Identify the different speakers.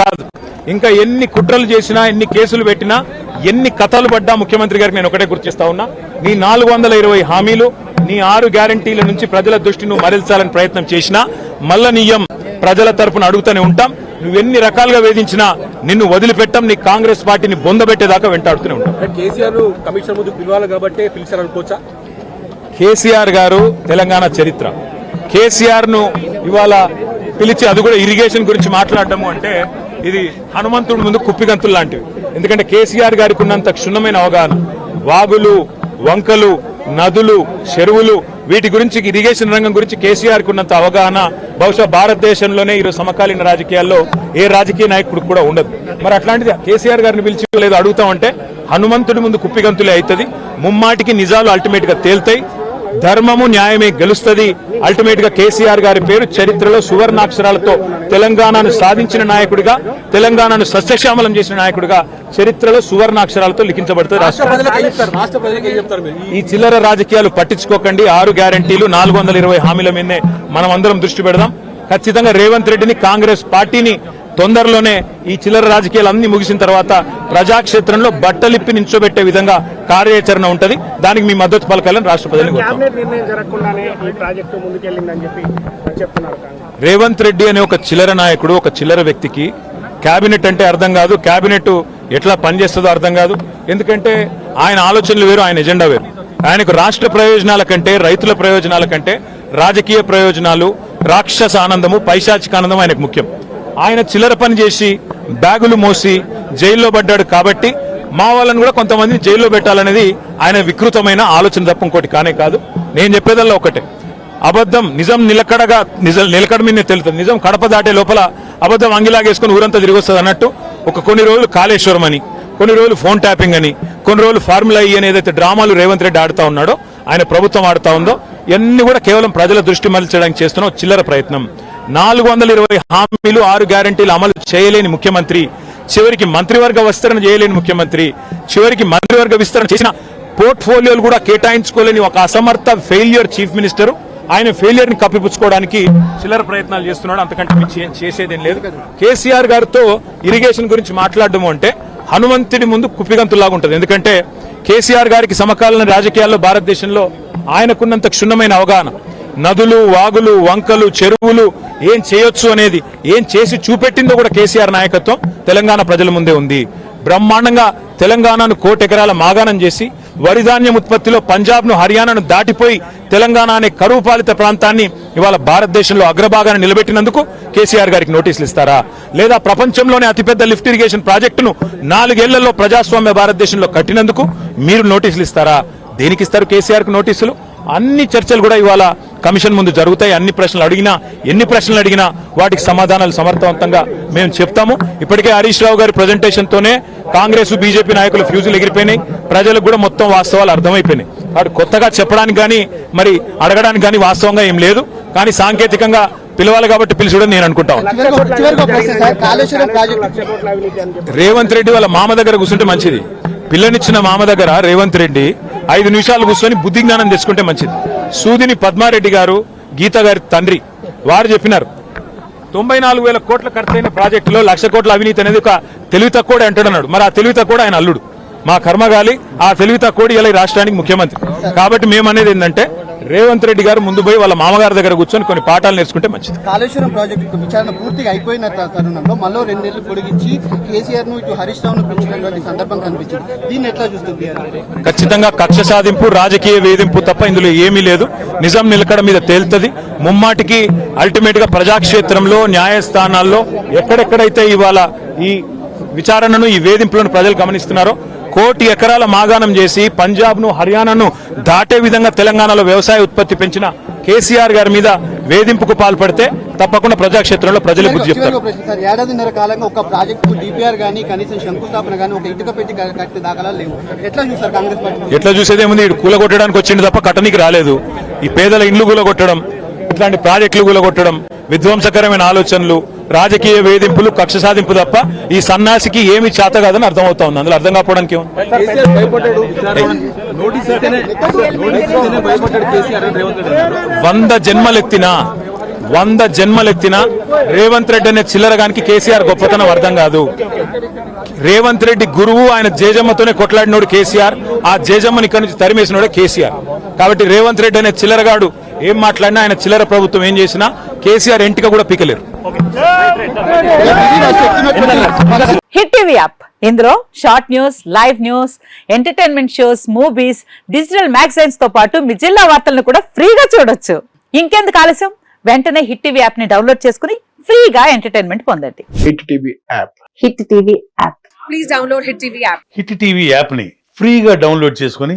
Speaker 1: కాదు. ఇంకా ఎన్ని కుట్రలు చేసినా ఎన్ని కేసులు పెట్టినా ఎన్ని కథలు పడ్డా ముఖ్యమంత్రి గారికి నేను ఒకటే గుర్తిస్తా ఉన్నా. నీ నాలుగు వందల ఇరవై హామీలు నీ ఆరు గ్యారంటీల నుంచి ప్రజల దృష్టి నువ్వు మరల్చాలని ప్రయత్నం చేసినా మల్ల నీయం ప్రజల తరపున అడుగుతూనే ఉంటాం. నువ్వు ఎన్ని రకాలుగా వేధించినా నిన్ను వదిలిపెట్టం నీ కాంగ్రెస్ పార్టీని బొందబెట్టేదాకా వెంటాడుతూనే ఉంటాం.
Speaker 2: కేసీఆర్
Speaker 1: గారు తెలంగాణ చరిత్ర. కేసీఆర్ను ఇవాళ పిలిచి అది కూడా ఇరిగేషన్ గురించి మాట్లాడటము అంటే ఇది హనుమంతుడి ముందు కుప్పిగంతులు లాంటివి. ఎందుకంటే కేసీఆర్ గారికి ఉన్నంత క్షుణ్ణమైన అవగాహన. వాగులు వంకలు నదులు చెరువులు వీటి గురించి ఇరిగేషన్ రంగం గురించి కేసీఆర్కు ఉన్నంత అవగాహన. బహుశా భారతదేశంలోనే ఈరోజు సమకాలీన రాజకీయాల్లో ఏ రాజకీయ నాయకుడు కూడా ఉండదు. మరి అట్లాంటిది కేసీఆర్ గారిని పిలిచి లేదు అడుగుతామంటే హనుమంతుడి ముందు కుప్పిగంతులే అవుతుంది. ముమ్మాటికి నిజాలు అల్టిమేట్గా తేల్తాయి. ధర్మము న్యాయమే గెలుస్తుంది. అల్టిమేట్గా కేసీఆర్ గారి పేరు చరిత్రలో సువర్ణాక్షరాలతో తెలంగాణను సాధించిన నాయకుడిగా తెలంగాణను సస్యశ్యామలం చేసిన నాయకుడిగా చరిత్రలో సువర్ణాక్షరాలతో లిఖించబడుతుంది రాష్ట్ర ఈ చిల్లర రాజకీయాలు పట్టించుకోకండి. ఆరు గ్యారంటీలు నాలుగు వందల ఇరవై హామీల మీదనే మనం అందరం దృష్టి పెడదాం. ఖచ్చితంగా రేవంత్ రెడ్డిని కాంగ్రెస్ పార్టీని తొందరలోనే ఈ చిల్లర రాజకీయాలు అన్ని ముగిసిన తర్వాత ప్రజాక్షేత్రంలో బట్టలిప్పి నించోబెట్టే విధంగా కార్యాచరణ ఉంటది. దానికి మీ మద్దతు పలకాలని రాష్ట్ర ప్రజలకు కోరుతాం.
Speaker 3: క్యాబినెట్ నిర్ణయం జరగకుండానే ఈ ప్రాజెక్టు ముందుకెళ్ళిందని చెప్పి చెప్తున్నారు కాంగ్రెస్.
Speaker 1: రేవంత్ రెడ్డి అనే ఒక చిల్లర నాయకుడు ఒక చిల్లర వ్యక్తికి కేబినెట్ అంటే అర్థం కాదు. కేబినెట్ ఎట్లా పనిచేస్తుందో అర్థం కాదు. ఎందుకంటే ఆయన ఆలోచనలు వేరు ఆయన ఎజెండా వేరు. ఆయనకు రాష్ట్ర ప్రయోజనాల కంటే రైతుల ప్రయోజనాల కంటే రాజకీయ ప్రయోజనాలు రాక్షస ఆనందము పైశాచిక ఆనందం ఆయనకు ముఖ్యం. ఆయన చిల్లర పని చేసి బ్యాగులు మోసి జైల్లో పడ్డాడు కాబట్టి మా వాళ్ళని కూడా కొంతమందిని జైల్లో పెట్టాలనేది ఆయన వికృతమైన ఆలోచన తప్ప ఇంకోటి కానే కాదు. నేను చెప్పేదల్లా ఒకటే. అబద్ధం నిజం నిలకడగా నిజం నిలకడ మీద తెలుస్తుంది. నిజం కడప దాటే లోపల అబద్ధం అంగిలాగేసుకుని ఊరంతా తిరిగి వస్తుంది అన్నట్టు ఒక కొన్ని రోజులు కాళేశ్వరం అని కొన్ని రోజులు ఫోన్ ట్యాపింగ్ అని కొన్ని రోజులు ఫార్ములా ఈ అని ఏదైతే డ్రామాలు రేవంత్ రెడ్డి ఆడుతా ఉన్నాడో ఆయన ప్రభుత్వం ఆడుతా ఉందో ఇవన్నీ కూడా కేవలం ప్రజల దృష్టి మరల్చడానికి చేస్తున్న చిల్లర ప్రయత్నం. నాలుగు వందల ఇరవై హామీలు ఆరు గ్యారంటీలు అమలు చేయలేని ముఖ్యమంత్రి. చివరికి మంత్రివర్గ విస్తరణ చేయలేని ముఖ్యమంత్రి. చివరికి మంత్రివర్గ విస్తరణ చేసిన పోర్ట్ఫోలియోలు కూడా కేటాయించుకోలేని ఒక అసమర్థ ఫెయిల్యూర్ చీఫ్ మినిస్టర్. ఆయన ఫెయిలియర్ని కప్పిపుచ్చుకోవడానికి చిల్లర ప్రయత్నాలు చేస్తున్నాడు. అంతకంటే మించి చేసేదేం లేదు. కేసీఆర్ గారితో ఇరిగేషన్ గురించి మాట్లాడడం అంటే హనుమంతుడి ముందు కుప్పిగంతులాగా ఉంటుంది. ఎందుకంటే కేసీఆర్ గారికి సమకాలీన రాజకీయాల్లో భారతదేశంలో ఆయనకున్నంత క్షుణ్ణమైన అవగాహన. నదులు వాగులు వంకలు చెరువులు ఏం చేయొచ్చు అనేది ఏం చేసి చూపెట్టిందో కూడా కేసీఆర్ నాయకత్వం తెలంగాణ ప్రజల ముందే ఉంది. బ్రహ్మాండంగా తెలంగాణను కోటెకరాల మాగాణం చేసి వరిధాన్యం ఉత్పత్తిలో పంజాబ్ను హర్యానాను దాటిపోయి తెలంగాణ అనే కరువు పాలిత ప్రాంతాన్ని ఇవాళ భారతదేశంలో అగ్రభాగాన్ని నిలబెట్టినందుకు కేసీఆర్ గారికి నోటీసులు ఇస్తారా? లేదా ప్రపంచంలోనే అతిపెద్ద లిఫ్ట్ ఇరిగేషన్ ప్రాజెక్టును నాలుగేళ్ళలో ప్రజాస్వామ్య భారతదేశంలో కట్టినందుకు మీరు నోటీసులు ఇస్తారా? దేనికి ఇస్తారు కేసీఆర్కు నోటీసులు? అన్ని చర్చలు కూడా ఇవాళ కమిషన్ ముందు జరుగుతాయి. అన్ని ప్రశ్నలు అడిగినా ఎన్ని ప్రశ్నలు అడిగినా వాటికి సమాధానాలు సమర్థవంతంగా మేము చెప్తాము. ఇప్పటికే హరీష్ రావు గారి ప్రజెంటేషన్ తోనే కాంగ్రెస్ బీజేపీ నాయకులు ఫ్యూజులు ఎగిరిపోయినాయి. ప్రజలకు కూడా మొత్తం వాస్తవాలు అర్థమైపోయినాయి. వాడు కొత్తగా చెప్పడానికి కానీ మరి అడగడానికి కానీ వాస్తవంగా ఏం లేదు. కానీ సాంకేతికంగా పిలవాలి కాబట్టి పిలిచడం నేను అనుకుంటాను
Speaker 4: చివరికి ఒక- చివరికి ఒక ప్రశ్న సార్ కాళేశ్వరం ప్రాజెక్టు
Speaker 3: లక్ష కోట్ల అవినీతి అని చెప్పి
Speaker 1: రేవంత్ రెడ్డి వాళ్ళ మామ దగ్గర కూర్చుంటే మంచిది. పిల్లనిచ్చిన మామ దగ్గర రేవంత్ రెడ్డి ఐదు నిమిషాలు కూర్చొని బుద్ధి జ్ఞానం తెచ్చుకుంటే మంచిది. సూదిని పద్మారెడ్డి గారు గీత గారి తండ్రి వారు చెప్పినారు. తొంభై నాలుగు వేల కోట్ల ఖర్చైన ప్రాజెక్టులో లక్ష కోట్ల అవినీతి అనేది ఒక తెలివి తక్కువ అంటున్నాడు మరి ఆ తెలివి తక్కువ ఆయన అల్లుడు. మా కర్మగాలి ఆ తెలివి తక్కువ ఇలా ఈ రాష్ట్రానికి ముఖ్యమంత్రి. కాబట్టి మేము అనేది ఏంటంటే రేవంత్ రెడ్డి గారు ముందు పోయి వాళ్ళ మామగారి దగ్గర కూర్చొని కొన్ని పాఠాలు నేర్చుకుంటే మంచిది.
Speaker 4: కాళేశ్వరం ప్రాజెక్టు విచారణ పూర్తిగా అయిపోయిన తరుణంలో మళ్ళీ రెండేళ్ళు పొడిగించి కేసీఆర్ను ఇటు హరీష్ పెంచినటువంటి సందర్భం కనిపించింది. దీన్ని ఎట్లా చూస్తుంది
Speaker 1: ఖచ్చితంగా కక్ష సాధింపు రాజకీయ వేధింపు తప్ప ఇందులో ఏమీ లేదు. నిజం నిలకడ మీద తేలుతుంది. ముమ్మాటికి అల్టిమేట్గా ప్రజాక్షేత్రంలో న్యాయస్థానాల్లో ఎక్కడెక్కడైతే ఇవాళ ఈ విచారణను ఈ వేధింపులను ప్రజలు గమనిస్తున్నారో కోటి ఎకరాల మాగాణం చేసి పంజాబ్ను హర్యానాను దాటే విధంగా తెలంగాణలో వ్యవసాయ ఉత్పత్తి పెంచిన కేసీఆర్ గారి మీద వేధింపుకు పాల్పడితే తప్పకుండా ప్రజాక్షేత్రంలో ప్రజలు బుద్ధి చెప్తారు.
Speaker 4: ఏడాదిన్నర కాలంగా ఒక ప్రాజెక్టు డిపిఆర్ గానీ కనీసం శంకుస్థాపన గానీ ఒక ఇటుక పెట్టి దాఖలాలు లేవు. ఎట్లా చూస్తారు కాంగ్రెస్ పార్టీ?
Speaker 1: ఎట్లా చూసేదేముంది ఇటు కూలగొట్టడానికి వచ్చింది తప్ప కట్టనికి రాలేదు. ఈ పేదల ఇండ్లు కూలగొట్టడం ఇట్లాంటి ప్రాజెక్టులు కూలగొట్టడం విధ్వంసకరమైన ఆలోచనలు రాజకీయ వేధింపులు కక్ష సాధింపు తప్ప ఈ సన్నాసికి ఏమి చేత కాదని అర్థమవుతా ఉంది. అందులో అర్థం కాకపోవడానికి వంద జన్మలెత్తినా వంద జన్మలెత్తిన రేవంత్ రెడ్డి అనే చిల్లరగానికి కేసీఆర్ గొప్పతనం అర్థం కాదు. రేవంత్ రెడ్డి గురువు ఆయన జేజమ్మతోనే కొట్లాడినోడు కేసీఆర్ ఆ జేజమ్మని ఇక్కడి నుంచి తరిమేసినోడే కేసీఆర్. కాబట్టి రేవంత్ రెడ్డి అనే చిల్లరగాడు ఏం మాట్లాడినా ఆయన చిల్లర ప్రభుత్వం ఏం చేసినా కేసీఆర్ ఎంటిక కూడా పీకలేరు.
Speaker 5: Hit TV app. ఇందులో short news live news entertainment shows movies digital మ్యాగజైన్స్తో పాటు మీ జిల్లా వార్తలను కూడా ఫ్రీగా చూడొచ్చు. ఇంకెందుకు ఆలస్యం? వెంటనే హిట్ టీవీ యాప్ని డౌన్లోడ్ చేసుకుని ఫ్రీగా ఎంటర్టైన్మెంట్ పొందండి.
Speaker 6: Hit TV app.
Speaker 5: Hit TV app.
Speaker 7: Hit TV యాప్ని ఫ్రీగా డౌన్లోడ్ చేసుకొని